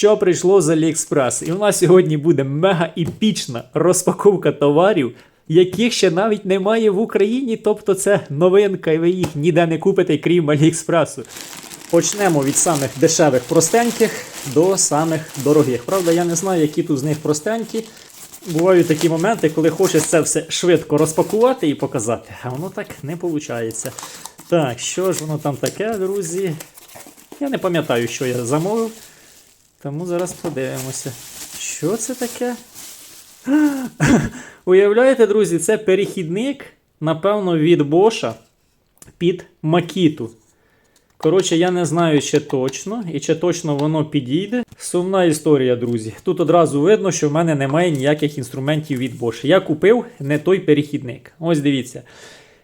що прийшло з AliExpress. І у нас сьогодні буде мега епічна розпаковка товарів, яких ще навіть немає в Україні. Тобто це новинка, і ви їх ніде не купите, крім Аліекспресу. Почнемо від самих дешевих простеньких до самих дорогих. Правда, я не знаю, які тут з них простенькі. Бувають такі моменти, коли хочеш це все швидко розпакувати і показати, а воно так не виходить. Так, що ж воно там таке, друзі? Я не пам'ятаю, що я замовив. Тому зараз подивимося. Що це таке? Уявляєте, друзі, це перехідник, напевно, від Боша під Макіту. Коротше, я не знаю ще точно, і чи точно воно підійде. Сумна історія, друзі. Тут одразу видно, що в мене немає ніяких інструментів від Bosch. Я купив не той перехідник. Ось дивіться.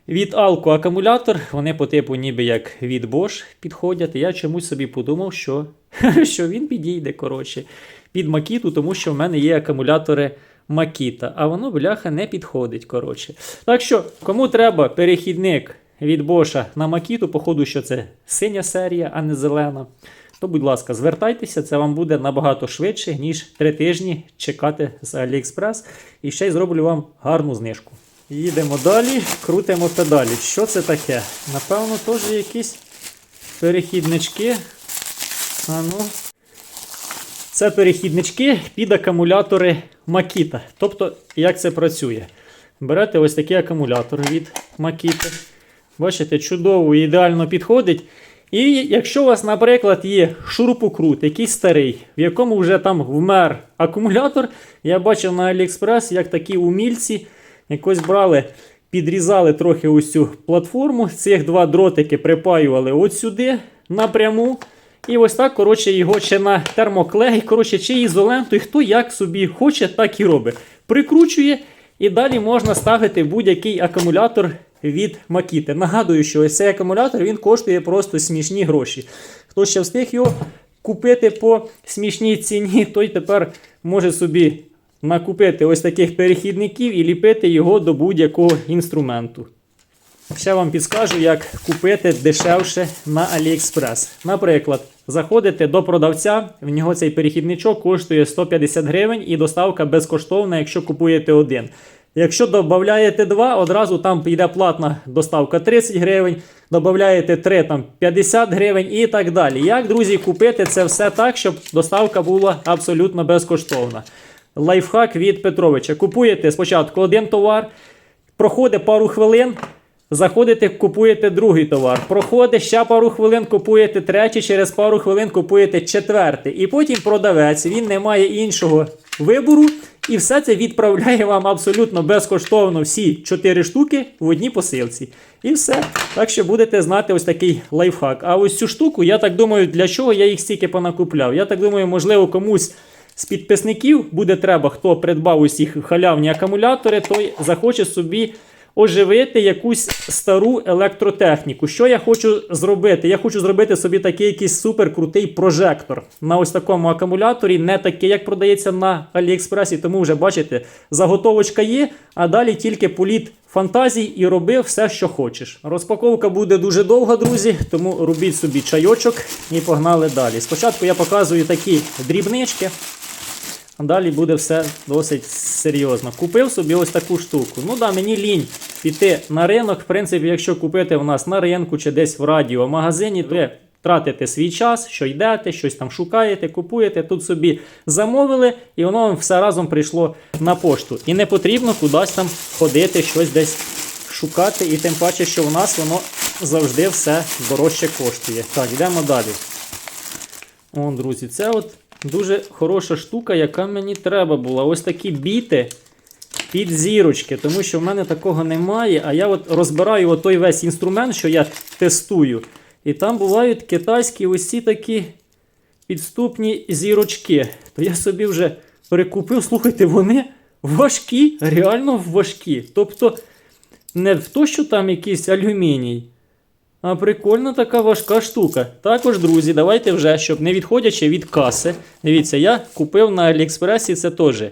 Від Alco акумулятор, вони по типу ніби як від Bosch підходять. Я чомусь собі подумав, що, що він підійде коротше, під Макіту, тому що в мене є акумулятори Макіта, а воно, бляха, не підходить. коротше. Так що, кому треба перехідник від Боша на Макіту, походу, що це синя серія, а не зелена. То, будь ласка, звертайтеся, це вам буде набагато швидше, ніж 3 тижні чекати з AliExpress. І ще й зроблю вам гарну знижку. Їдемо далі, крутимо педалі. Що це таке? Напевно, теж якісь перехіднички. А ну. Це перехіднички під акумулятори Makita. Тобто, як це працює? Берете ось такий акумулятор від Makita. Бачите, чудово і ідеально підходить. І якщо у вас, наприклад, є шурупокрут, якийсь старий, в якому вже там вмер акумулятор, я бачив на AliExpress, як такі умільці якось брали, підрізали трохи ось цю платформу, цих два дротики припаювали от сюди напряму. І ось так, коротше, його чи на термоклей, коротше, чи ізоленту, і хто як собі хоче, так і робить. Прикручує, і далі можна ставити будь-який акумулятор від Макіти. Нагадую, що ось цей акумулятор він коштує просто смішні гроші. Хто ще встиг його купити по смішній ціні, той тепер може собі накупити ось таких перехідників і ліпити його до будь-якого інструменту. Ще вам підскажу, як купити дешевше на AliExpress. Наприклад, заходите до продавця, в нього цей перехідничок коштує 150 гривень і доставка безкоштовна, якщо купуєте один. Якщо додаєте два, одразу там йде платна доставка 30 гривень, додаєте 3, там 50 гривень і так далі. Як, друзі, купити це все так, щоб доставка була абсолютно безкоштовна? Лайфхак від Петровича. Купуєте спочатку один товар, проходить пару хвилин. Заходите, купуєте другий товар. Проходить ще пару хвилин, купуєте третій, через пару хвилин купуєте четвертий. І потім продавець, він не має іншого вибору. І все це відправляє вам абсолютно безкоштовно всі 4 штуки в одній посилці. І все. Так що будете знати ось такий лайфхак. А ось цю штуку, я так думаю, для чого я їх стільки понакупляв. Я так думаю, можливо, комусь з підписників буде треба, хто придбав усі халявні акумулятори, той захоче собі оживити якусь стару електротехніку. Що я хочу зробити? Я хочу зробити собі такий якийсь суперкрутий прожектор на ось такому акумуляторі, не такий, як продається на Аліекспресі. Тому вже бачите, заготовочка є, а далі тільки політ фантазій і роби все, що хочеш. Розпаковка буде дуже довга, друзі, тому робіть собі чайочок і погнали далі. Спочатку я показую такі дрібнички. Далі буде все досить серйозно. Купив собі ось таку штуку. Ну да, мені лінь піти на ринок. В принципі, якщо купити у нас на ринку чи десь в радіомагазині, то ви тратите свій час, що йдете, щось там шукаєте, купуєте. Тут собі замовили, і воно вам все разом прийшло на пошту. І не потрібно кудись там ходити, щось десь шукати. І тим паче, що у нас воно завжди все дорожче коштує. Так, йдемо далі. О, друзі, це от дуже хороша штука, яка мені треба була. Ось такі біти під зірочки, тому що в мене такого немає. А я от розбираю той весь інструмент, що я тестую. І там бувають китайські ось ці такі підступні зірочки. То я собі вже перекупив, слухайте, вони важкі, реально важкі. Тобто, не в то, що там якийсь алюміній. А прикольна така важка штука. Також, друзі, давайте вже, щоб не відходячи від каси. Дивіться, я купив на Аліекспресі це теж.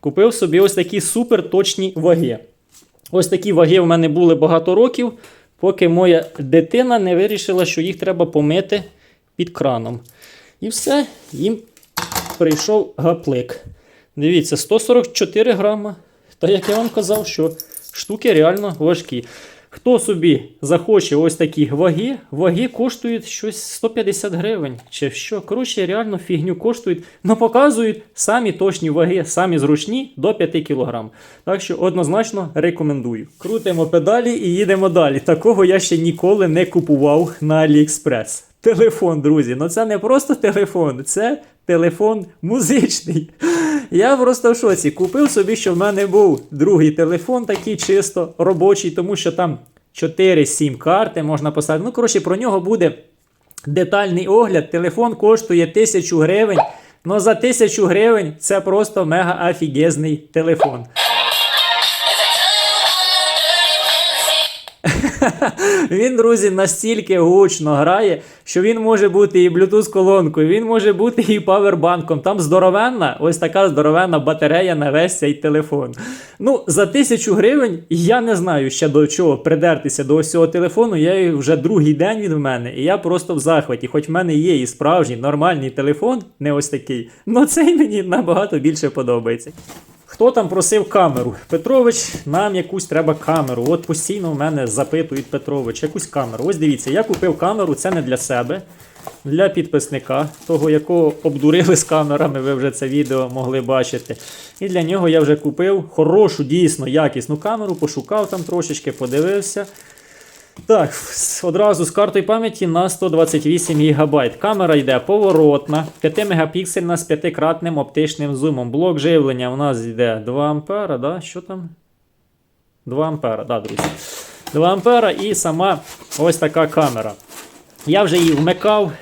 Купив собі ось такі супер точні ваги. Ось такі ваги в мене були багато років, поки моя дитина не вирішила, що їх треба помити під краном. І все, їм прийшов гаплик. Дивіться, 144 грама. Та як я вам казав, що штуки реально важкі. Хто собі захоче ось такі ваги, ваги коштують щось 150 гривень. Чи що? Коротше, реально фігню коштують, але показують самі точні ваги, самі зручні до 5 кг. Так що однозначно рекомендую. Крутимо педалі і їдемо далі. Такого я ще ніколи не купував на AliExpress. Телефон, друзі. Ну це не просто телефон, це телефон музичний. Я просто в шоці. Купив собі, що в мене був другий телефон, такий чисто робочий, тому що там 4-7 карти можна поставити. Ну, коротше, про нього буде детальний огляд. Телефон коштує 1000 гривень. Ну за 1000 гривень це просто мега афігезний телефон. Він, друзі, настільки гучно грає, що він може бути і Bluetooth-колонкою, він може бути і павербанком. Там здоровенна, ось така здоровенна батарея на весь цей телефон. Ну, за тисячу гривень я не знаю ще до чого придертися до ось цього телефону. Я вже другий день він в мене, і я просто в захваті. Хоч в мене є і справжній нормальний телефон, не ось такий. Ну цей мені набагато більше подобається. Хто там просив камеру? Петрович, нам якусь треба камеру. От постійно в мене запитують Петрович, якусь камеру. Ось дивіться, я купив камеру, це не для себе, для підписника, того, якого обдурили з камерами, ви вже це відео могли бачити. І для нього я вже купив хорошу, дійсно якісну камеру, пошукав там трошечки, подивився. Так, одразу з картою пам'яті на 128 ГБ. Камера йде поворотна, 5 мегапіксельна з 5-кратним оптичним зумом. Блок живлення у нас йде 2 А, да? що там? 2 А, да, друзі. 2 А і сама ось така камера. Я вже її вмикав,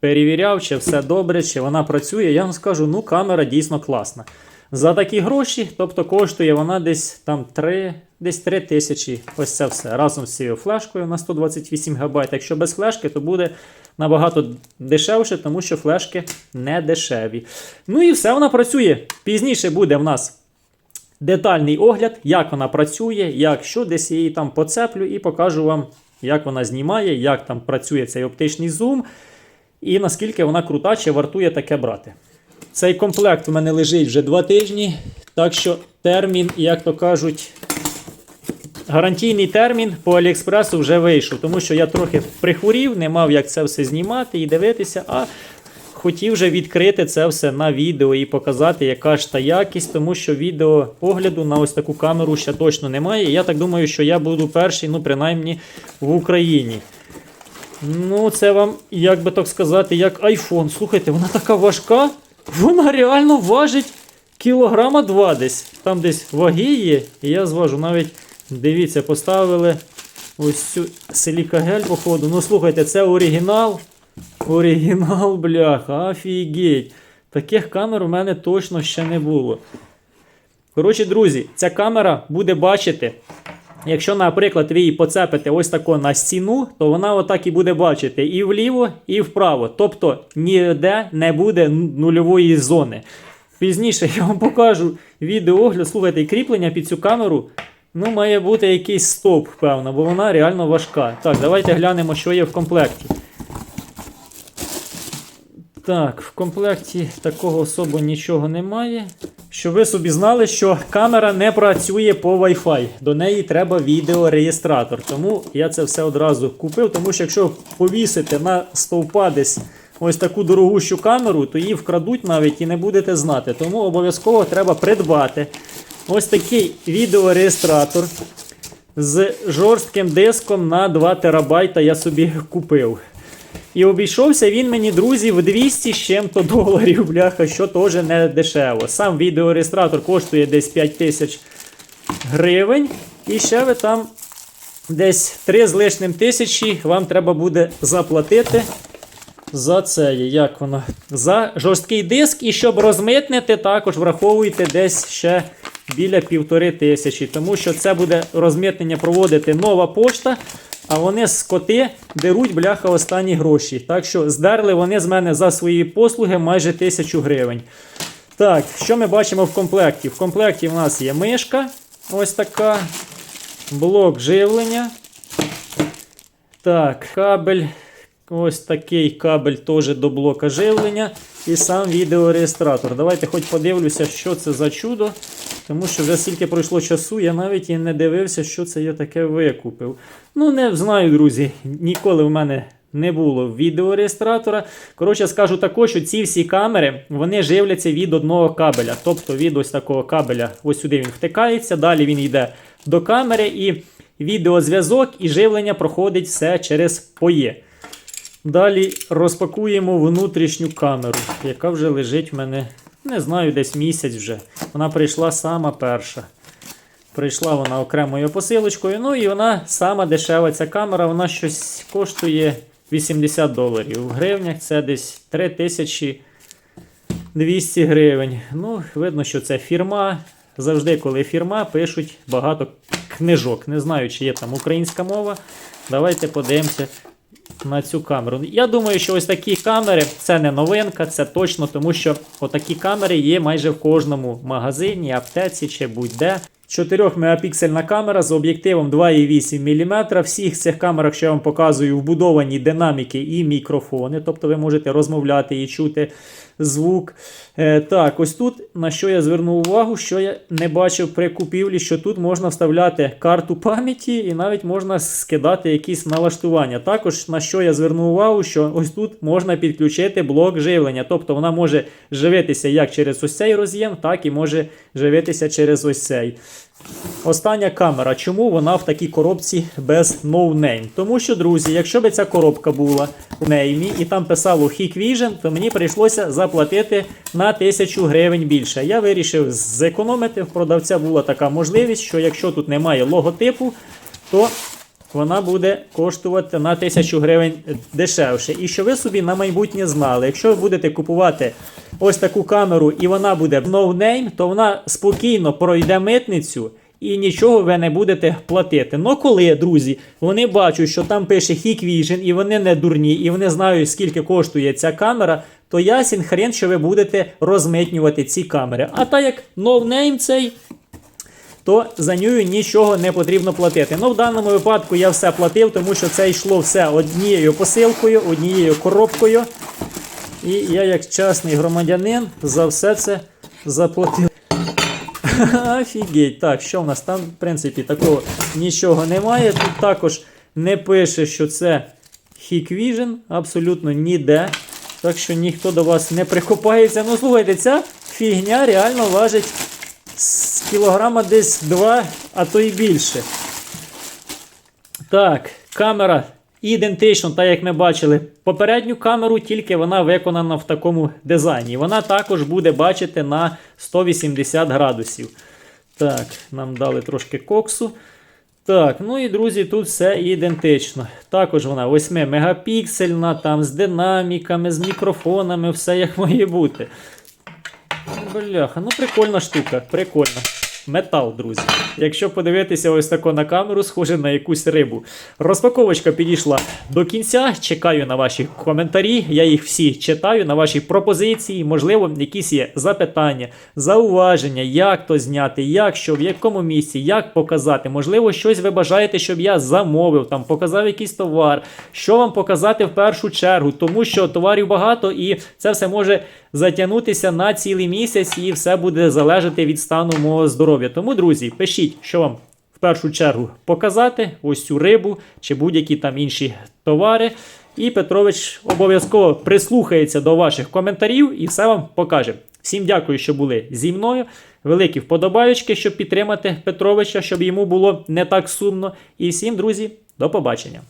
перевіряв, чи все добре, чи вона працює. Я вам скажу, ну камера дійсно класна. За такі гроші, тобто коштує вона десь там 3, десь 3 тисячі. Ось це все. Разом з цією флешкою на 128 ГБ. Якщо без флешки, то буде набагато дешевше, тому що флешки не дешеві. Ну і все вона працює. Пізніше буде в нас детальний огляд, як вона працює, як що, десь її там поцеплю і покажу вам, як вона знімає, як там працює цей оптичний зум, і наскільки вона крута, чи вартує таке брати. Цей комплект у мене лежить вже два тижні, так що термін, як то кажуть, гарантійний термін по Аліекспресу вже вийшов, тому що я трохи прихворів, не мав як це все знімати і дивитися, а хотів вже відкрити це все на відео і показати, яка ж та якість, тому що відео огляду на ось таку камеру ще точно немає. Я так думаю, що я буду перший, ну принаймні в Україні. Ну, це вам, як би так сказати, як iPhone. Слухайте, вона така важка. Вона реально важить кілограма два десь. Там десь ваги є. І я зважу навіть, дивіться, поставили ось цю силікагель, походу. Ну, слухайте, це оригінал. Оригінал, бляха, офігеть. Таких камер у мене точно ще не було. Коротше, друзі, ця камера буде бачити. Якщо, наприклад, ви її поцепите ось тако на стіну, то вона отак і буде бачити і вліво, і вправо. Тобто ніде не буде нульової зони. Пізніше я вам покажу відеоогляд, слухайте, кріплення під цю камеру. Ну, має бути якийсь стовп, певно, бо вона реально важка. Так, давайте глянемо, що є в комплекті. Так, в комплекті такого особо нічого немає. Щоб ви собі знали, що камера не працює по Wi-Fi. До неї треба відеореєстратор. Тому я це все одразу купив. Тому що якщо повісити на стовпа десь ось таку дорогущу камеру, то її вкрадуть навіть і не будете знати. Тому обов'язково треба придбати ось такий відеореєстратор з жорстким диском на 2 терабайта я собі купив. І обійшовся він мені, друзі, в 200 з чим-то доларів, бляха, що теж не дешево. Сам відеореєстратор коштує десь 5 тисяч гривень. І ще ви там десь 3 з лишнім тисячі вам треба буде заплатити за це. Як воно? За жорсткий диск. І щоб розмитнити, також враховуйте десь ще біля півтори тисячі. Тому що це буде розмитнення проводити нова пошта. А вони скоти беруть бляха останні гроші. Так що здерли вони з мене за свої послуги майже тисячу гривень. Так, що ми бачимо в комплекті? В комплекті в нас є мишка. Ось така. Блок живлення. Так, кабель. Ось такий кабель теж до блока живлення. і сам відеореєстратор. Давайте хоч подивлюся, що це за чудо. Тому що вже стільки пройшло часу, я навіть і не дивився, що це я таке викупив. Ну, не знаю, друзі. Ніколи в мене не було відеореєстратора. Коротше, скажу також, що ці всі камери вони живляться від одного кабеля. Тобто від ось такого кабеля, ось сюди він втикається, далі він йде до камери, і відеозв'язок і живлення проходить все через поє. Далі розпакуємо внутрішню камеру, яка вже лежить в мене, не знаю, десь місяць вже. Вона прийшла сама перша. Прийшла вона окремою посилочкою. Ну і вона сама дешева ця камера, вона щось коштує 80 доларів. В гривнях це десь 3200 гривень. Ну, видно, що це фірма. Завжди, коли фірма, пишуть багато книжок. Не знаю, чи є там українська мова. Давайте подивимося на цю камеру. Я думаю, що ось такі камери це не новинка, це точно, тому що отакі камери є майже в кожному магазині, аптеці чи будь-де. 4 мегапіксельна камера з об'єктивом 2,8 мм. Всіх цих камерах, що я вам показую, вбудовані динаміки і мікрофони, тобто ви можете розмовляти і чути звук. Е, так, ось тут на що я звернув увагу, що я не бачив при купівлі, що тут можна вставляти карту пам'яті і навіть можна скидати якісь налаштування. Також на що я звернув увагу, що ось тут можна підключити блок живлення. Тобто вона може живитися як через ось цей роз'єм, так і може живитися через ось цей. Остання камера. Чому вона в такій коробці без no name? Тому що, друзі, якщо б ця коробка була в неймі і там писало Hikvision, то мені прийшлося заплатити на 1000 гривень більше. Я вирішив зекономити. В продавця була така можливість, що якщо тут немає логотипу, то вона буде коштувати на 1000 гривень дешевше. І що ви собі на майбутнє знали, якщо ви будете купувати ось таку камеру і вона буде name, то вона спокійно пройде митницю. І нічого ви не будете платити. Ну коли, друзі, вони бачать, що там пише Hikvision, і вони не дурні, і вони знають, скільки коштує ця камера, то ясен хрен, що ви будете розмитнювати ці камери. А так як no цей, то за нею нічого не потрібно платити. Ну, в даному випадку я все платив, тому що це йшло все однією посилкою, однією коробкою. І я, як чесний громадянин, за все це заплатив. Офігеть. Так, що в нас там, в принципі, такого нічого немає. Тут також не пише, що це Hikvision, абсолютно ніде. Так що ніхто до вас не прикопається. Ну, слухайте, ця фігня реально важить кілограма десь 2, а то і більше. Так, камера ідентична, так як ми бачили попередню камеру, тільки вона виконана в такому дизайні. Вона також буде бачити на 180 градусів. Так, нам дали трошки коксу. Так, ну і друзі, тут все ідентично. Також вона 8 мегапіксельна, там з динаміками, з мікрофонами, все як має бути. Бляха, ну прикольна штука, прикольна. Метал, друзі. Якщо подивитися ось тако на камеру, схоже на якусь рибу. Розпаковочка підійшла до кінця. Чекаю на ваші коментарі. Я їх всі читаю, на ваші пропозиції. Можливо, якісь є запитання, зауваження, як то зняти, як що, в якому місці, як показати. Можливо, щось ви бажаєте, щоб я замовив, там показав якийсь товар. Що вам показати в першу чергу, тому що товарів багато і це все може затягнутися на цілий місяць, і все буде залежати від стану мого здоров'я. Тому, друзі, пишіть, що вам в першу чергу показати, ось цю рибу чи будь-які там інші товари. І Петрович обов'язково прислухається до ваших коментарів і все вам покаже. Всім дякую, що були зі мною. Великі вподобаючки, щоб підтримати Петровича, щоб йому було не так сумно. І всім, друзі, до побачення.